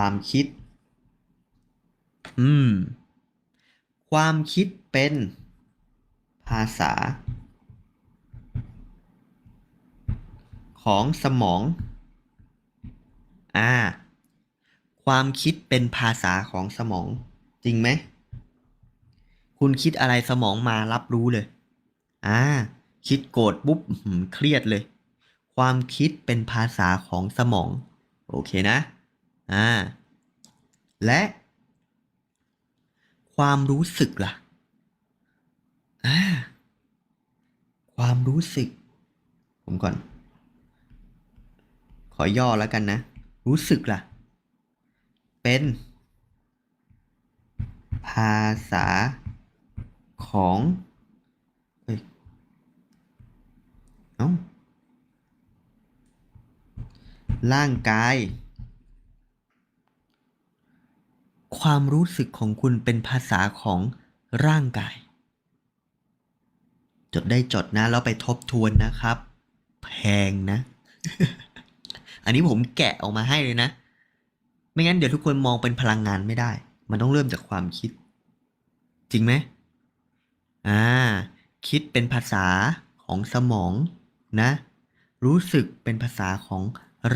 ความคิด อืม ความคิดเป็นภาษา ของสมอง อ่า ความคิดเป็นภาษาของสมอง จริงไหม คุณคิดอะไรสมองมารับรู้เลย อ่า คิดโกรธปุ๊บอื้อหือเครียดเลย ความคิดเป็นภาษาของสมอง โอเคนะ อ่า และ ความรู้สึกล่ะ อ่า ความรู้สึก ผมก่อน ขอย่อแล้วกันนะ รู้สึกล่ะ เป็น ภาษาของเอ้ยเอ้าร่างกาย ความรู้สึกของคุณเป็นภาษาของร่างกาย จดได้จดนะ แล้วไปทบทวนนะครับ แพงนะ อันนี้ผมแกะออกมาให้เลยนะ ไม่งั้นเดี๋ยวทุกคนมองเป็นพลังงานไม่ได้ มันต้องเริ่มจากความคิด จริงไหมอ่า คิดเป็นภาษาของสมองนะ รู้สึกเป็นภาษาของ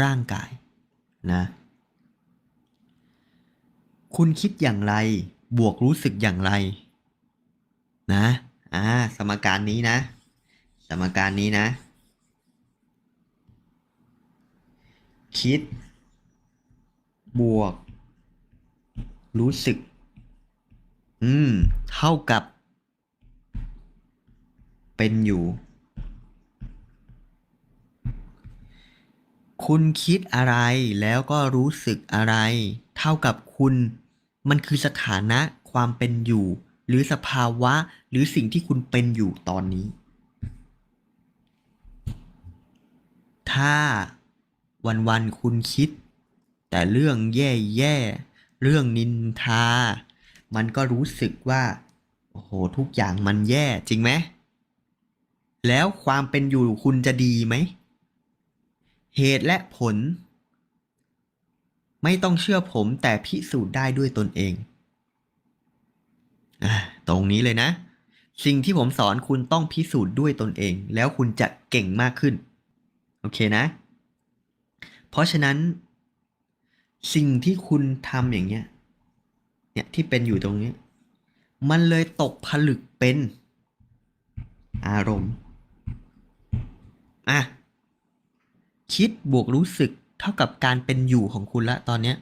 ร่างกายนะ คุณคิดอย่างไร บวกรู้สึกอย่างไร นะ อ่า สมการนี้นะ สมการนี้นะ คิด บวก รู้สึก อืม เท่ากับ เป็นอยู่ คุณคิดอะไรแล้วก็รู้สึกอะไร เท่ากับคุณ มันคือสถานะความเป็นอยู่ หรือสภาวะหรือสิ่งที่คุณเป็นอยู่ตอนนี้ ถ้าวันๆคุณคิด แต่เรื่องแย่ๆ เรื่องนินทา มันก็รู้สึกว่า โอ้โห ทุกอย่างมันแย่จริงไหม แล้วความเป็นอยู่คุณจะดีไหม เหตุและผล ไม่ต้องเชื่อผมแต่พิสูจน์ได้ด้วยตนเองอตรงนี้เลยนะ สิ่งที่ผมสอนคุณต้องพิสูจน์ด้วยตนเอง แล้วคุณจะเก่งมากขึ้น โอเคนะ เพราะฉะนั้น สิ่งที่คุณทำอย่างเงี้ย เนี่ยที่เป็นอยู่ตรงนี้ มันเลยตกผลึกเป็นอารมณ์ อะ คิดบวกรู้สึก เท่ากับการเป็นอยู่ของคุณละตอนเนี้ย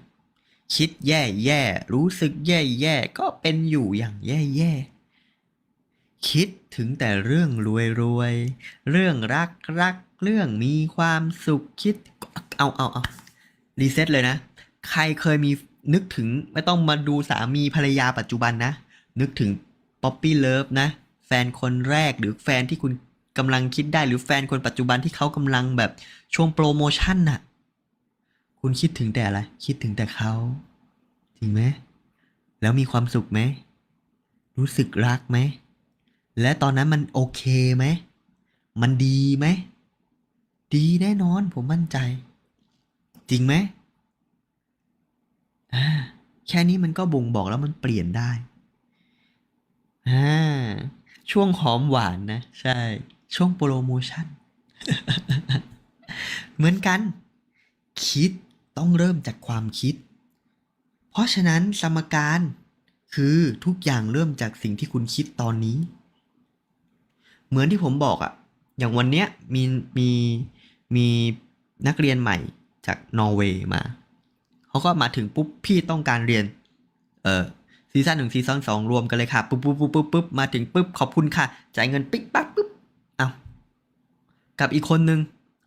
คิดแย่แย่รู้สึกแย่แย่ก็เป็นอยู่อย่างแย่แย่คิดถึงแต่เรื่องรวยรวยเรื่องรักรักเรื่องมีความสุขคิดเอาเอาเอารีเซ็ตเลยนะ ใครเคยมีนึกถึงไม่ต้องมาดูสามีภรรยาปัจจุบันนะ นึกถึงป๊อปปี้เลิฟนะ แฟนคนแรกหรือแฟนที่คุณกำลังคิดได้หรือแฟนคนปัจจุบันที่เขากำลังแบบช่วงโปรโมชั่นน่ะ คุณคิดถึงแต่อะไร คิดถึงแต่เขา จริงไหม แล้วมีความสุขไหม รู้สึกรักไหม และตอนนั้นมันโอเคไหม มันดีไหม ดีแน่นอนผมมั่นใจ จริงไหมอ่าแค่นี้มันก็บ่งบอกแล้วมันเปลี่ยนได้อ่าช่วงหอมหวานนะ ใช่ ช่วงโปรโมชั่น เหมือนกันคิด ต้องเริ่มจากความคิด เพราะฉะนั้นสมการคือทุกอย่างเริ่มจากสิ่งที่คุณคิดตอนนี้ เหมือนที่ผมบอกอะอย่างวันเนี้ยมีมีมีนักเรียนใหม่จากนอร์เวย์มา เขาก็มาถึงปุ๊บพี่ต้องการเรียน เออซีซั่นหนึ่งซีซั่นสองรวมกันเลยค่ะปุ๊บปุ๊บปุ๊บปุ๊บปุ๊บมาถึงปุ๊บขอบคุณค่ะ จ่ายเงินปิ๊กปั๊บปุ๊บเอากับอีกคนนึง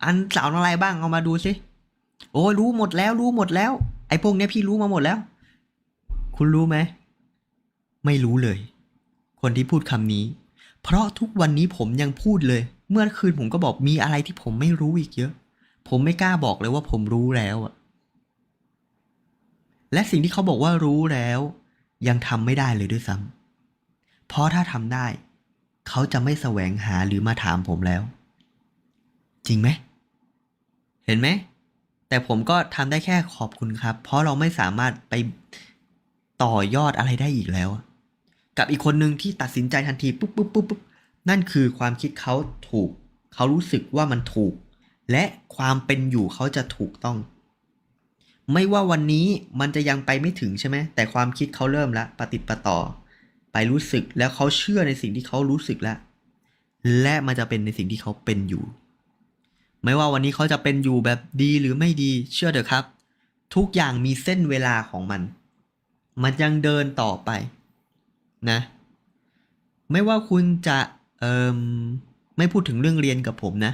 อันสาวอะไรบ้างเอามาดูสิ โอ้ยรู้หมดแล้วรู้หมดแล้ว ไอ้พวกเนี้ยพี่รู้มาหมดแล้ว คุณรู้ไหม ไม่รู้เลย คนที่พูดคำนี้ เพราะทุกวันนี้ผมยังพูดเลย เมื่อคืนผมก็บอกมีอะไรที่ผมไม่รู้อีกเยอะ ผมไม่กล้าบอกเลยว่าผมรู้แล้วอะและสิ่งที่เขาบอกว่ารู้แล้ว ยังทำไม่ได้เลยด้วยซ้ำเพราะถ้าทำได้ เขาจะไม่แสวงหาหรือมาถามผมแล้ว จริงไหม เห็นไหม แต่ผมก็ทำได้แค่ขอบคุณครับ เพราะเราไม่สามารถไปต่อยอดอะไรได้อีกแล้ว กับอีกคนหนึ่งที่ตัดสินใจทันทีปุ๊บปุ๊บปุ๊บปุ๊บนั่นคือความคิดเขาถูก เขารู้สึกว่ามันถูก และความเป็นอยู่เขาจะถูกต้อง ไม่ว่าวันนี้มันจะยังไปไม่ถึงใช่ไหมแต่ความคิดเขาเริ่มแล้วปฏิดประต่อ ไปรู้สึกแล้วเขาเชื่อในสิ่งที่เขารู้สึกแล้วและมันจะเป็นในสิ่งที่เขาเป็นอยู่ ไม่ว่าวันนี้เขาจะเป็นอยู่แบบดีหรือไม่ดีเชื่อเถอะครับ ทุกอย่างมีเส้นเวลาของมัน มันยังเดินต่อไปนะ ไม่ว่าคุณจะเอ่มไม่พูดถึงเรื่องเรียนกับผมนะ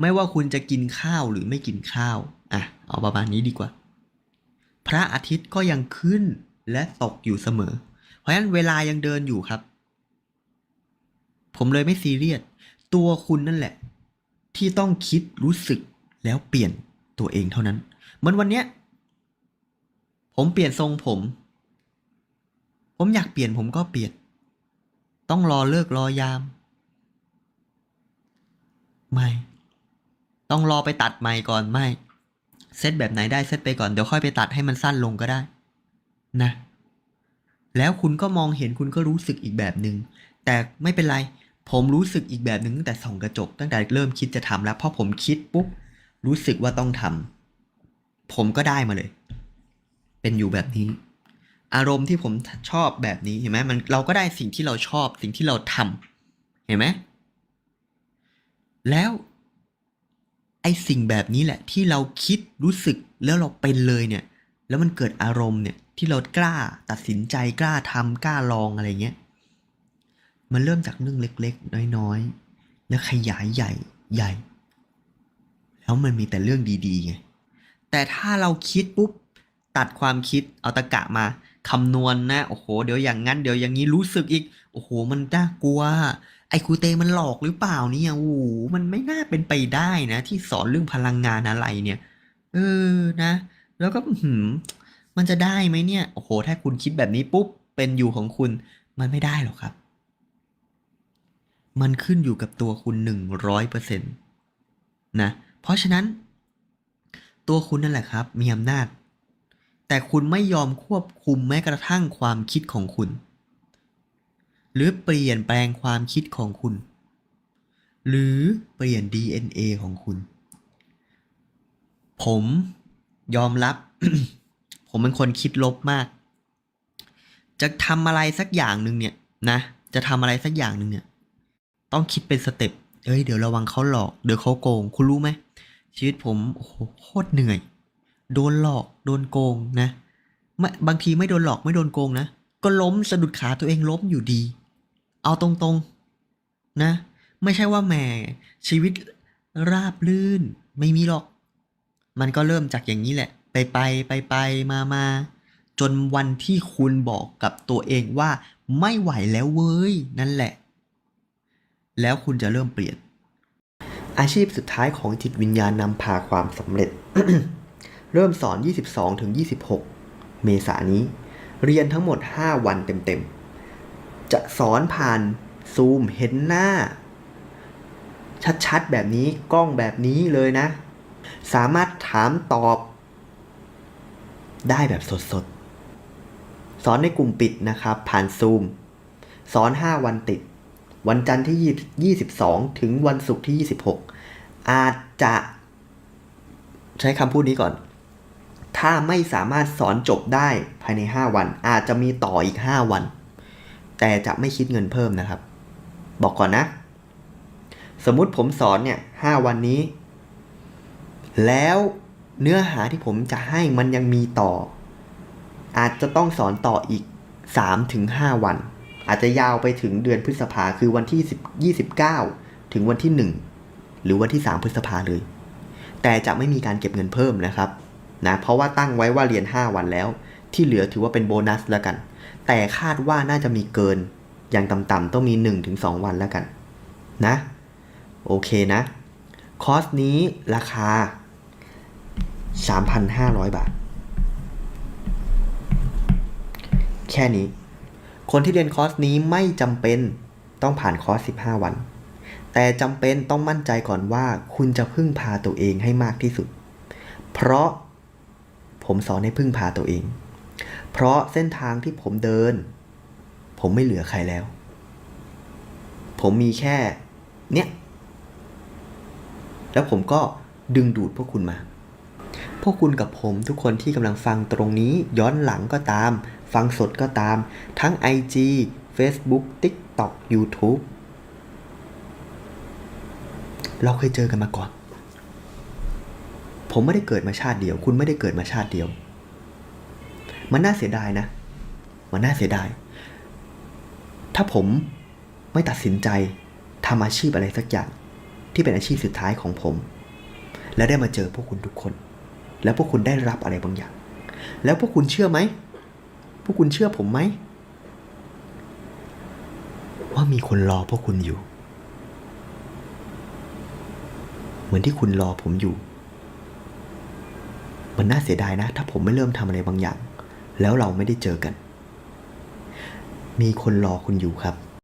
ไม่ว่าคุณจะกินข้าวหรือไม่กินข้าวอะเอาประมาณนี้ดีกว่า พระอาทิตย์ก็ยังขึ้นและตกอยู่เสมอ เพราะฉะนั้นเวลายังเดินอยู่ครับ ผมเลยไม่ซีเรียสตัวคุณนั่นแหละ ที่ต้องคิดรู้สึกแล้วเปลี่ยนตัวเองเท่านั้น เหมือนวันเนี้ย ผมเปลี่ยนทรงผม ผมอยากเปลี่ยนผมก็เปลี่ยน ต้องรอเลิกรอยาม ไม่ ต้องรอไปตัดใหม่ก่อนไม่ เซตแบบไหนได้เซตไปก่อนเดี๋ยวค่อยไปตัดให้มันสั้นลงก็ได้ นะ แล้วคุณก็มองเห็นคุณก็รู้สึกอีกแบบหนึง่งแต่ไม่เป็นไร ผมรู้สึกอีกแบบหนึ่งตั้งแต่ส่องกระจกตั้งแต่เริ่มคิดจะทำแล้วพอผมคิดปุ๊บรู้สึกว่าต้องทำผมก็ได้มาเลย เป็นอยู่แบบนี้ อารมณ์ที่ผมชอบแบบนี้เห็นไหมมันเราก็ได้สิ่งที่เราชอบสิ่งที่เราทำเห็นไหมแล้วไอสิ่งแบบนี้แหละ ที่เราคิดรู้สึกแล้วเราเป็นเลยเนี่ย แล้วมันเกิดอารมณ์เนี่ยที่เรากล้าตัดสินใจกล้าทำกล้าลองอะไรเงี้ย มันเริ่มจากเรื่องเล็กๆ น้อยๆ แล้วขยายใหญ่ใหญ่ แล้วมันมีแต่เรื่องดีๆไงแต่ถ้าเราคิดปุ๊บตัดความคิดเอาตะกะมาคำนวณนะโอ้โห เดี๋ยวอย่างนั้นเดี๋ยวอย่างนี้รู้สึกอีก โอ้โห มันน่ากลัว ไอ้ครูเตมันหลอกหรือเปล่าเนี่ยโอ้โหมันไม่น่าเป็นไปได้นะ ที่สอนเรื่องพลังงานอะไรเนี่ย เออนะ แล้วก็หืมมันจะได้ไหมเนี่ย โอ้โห ถ้าคุณคิดแบบนี้ปุ๊บเป็นอยู่ของคุณมันไม่ได้หรอกครับ มันขึ้นอยู่กับตัวคุณหนึ่งร้อยเปอร์เซ็นต์นะเพราะฉะนั้น ตัวคุณนั่นแหละครับ มีอำนาจ แต่คุณไม่ยอมควบคุมแม้กระทั่งความคิดของคุณ หรือเปลี่ยนแปลงความคิดของคุณ หรือเปลี่ยน DNA ของคุณ ผมยอมรับ ผมเป็นคนคิดลบมาก จะทำอะไรสักอย่างหนึ่งเนี่ยนะ จะทำอะไรสักอย่างหนึ่งเนี่ย ต้องคิดเป็นสเต็ปเอ้ยเดี๋ยวระวังเขาหลอกเดี๋ยวเขาโกง คุณรู้ไหมชีวิตผมโอ้โหโคตรเหนื่อย โดนหลอกโดนโกงนะไม่บางทีไม่โดนหลอกไม่โดนโกงนะ ก็ล้มสะดุดขาตัวเองล้มอยู่ดี เอาตรงๆนะ ไม่ใช่ว่าแหมชีวิตราบลื่นไม่มีหรอก มันก็เริ่มจากอย่างนี้แหละ ไปไปไปไปมามาจนวันที่คุณบอกกับตัวเองว่าไม่ไหวแล้วเว้ย นั่นแหละ แล้วคุณจะเริ่มเปลี่ยน อาชีพสุดท้ายของจิตวิญญาณนำพาความสำเร็จ เริ่มสอน 22ถึง26 เมษายนนี้ เรียนทั้งหมด 5 วันเต็มๆ จะสอนผ่านซูมเห็นหน้า ชัดๆ แบบนี้กล้องแบบนี้เลยนะ สามารถถามตอบ ได้แบบสดๆ สอนในกลุ่มปิดนะครับ ผ่านซูม สอน 5 วันติด วันจันทร์ที่ 22 ถึงวันศุกร์ที่ 26 อาจจะใช้คำพูดนี้ก่อน ถ้าไม่สามารถสอนจบได้ภายใน 5 วัน อาจจะมีต่ออีก 5 วัน แต่จะไม่คิดเงินเพิ่มนะครับ บอกก่อนนะ สมมุติผมสอนเนี่ย 5 วันนี้ แล้วเนื้อหาที่ผมจะให้มันยังมีต่อ อาจจะต้องสอนต่ออีก 3-5 วัน อาจจะยาวไปถึงเดือนพฤษภาคือวันที่ 10 29 ถึงวันที่ 1 หรือวันที่ 3 พฤษภาเลย แต่จะไม่มีการเก็บเงินเพิ่มนะครับนะเพราะว่าตั้งไว้ว่าเรียน 5 วันแล้ว ที่เหลือถือว่าเป็นโบนัสแล้วกัน แต่คาดว่าน่าจะมีเกินอย่างต่ำๆต้องมี 1-2 วันแล้วกันนะโอเคนะ คอสนี้ราคา 3,500 บาท แค่นี้ คนที่เรียนคอร์สนี้ไม่จำเป็นต้องผ่านคอร์ส 15 วัน แต่จำเป็นต้องมั่นใจก่อนว่าคุณจะพึ่งพาตัวเองให้มากที่สุด เพราะผมสอนให้พึ่งพาตัวเอง เพราะเส้นทางที่ผมเดิน ผมไม่เหลือใครแล้ว ผมมีแค่ เนี่ยแล้วผมก็ดึงดูดพวกคุณมา พวกคุณกับผมทุกคนที่กำลังฟังตรงนี้ย้อนหลังก็ตาม ฟังสดก็ตาม ทั้ง IG Facebook TikTok YouTube เราเคยเจอกันมาก่อน ผมไม่ได้เกิดมาชาติเดียว คุณไม่ได้เกิดมาชาติเดียว มันน่าเสียดายนะ มันน่าเสียดาย ถ้าผมไม่ตัดสินใจทำอาชีพอะไรสักอย่าง ที่เป็นอาชีพสุดท้ายของผม และได้มาเจอพวกคุณทุกคน แล้วพวกคุณได้รับอะไรบางอย่าง แล้วพวกคุณเชื่อไหม พวกคุณเชื่อผมไหม ว่ามีคนรอพวกคุณอยู่ เหมือนที่คุณรอผมอยู่ มันน่าเสียดายนะ ถ้าผมไม่เริ่มทำอะไรบางอย่าง แล้วเราไม่ได้เจอกัน มีคนรอคุณอยู่ครับ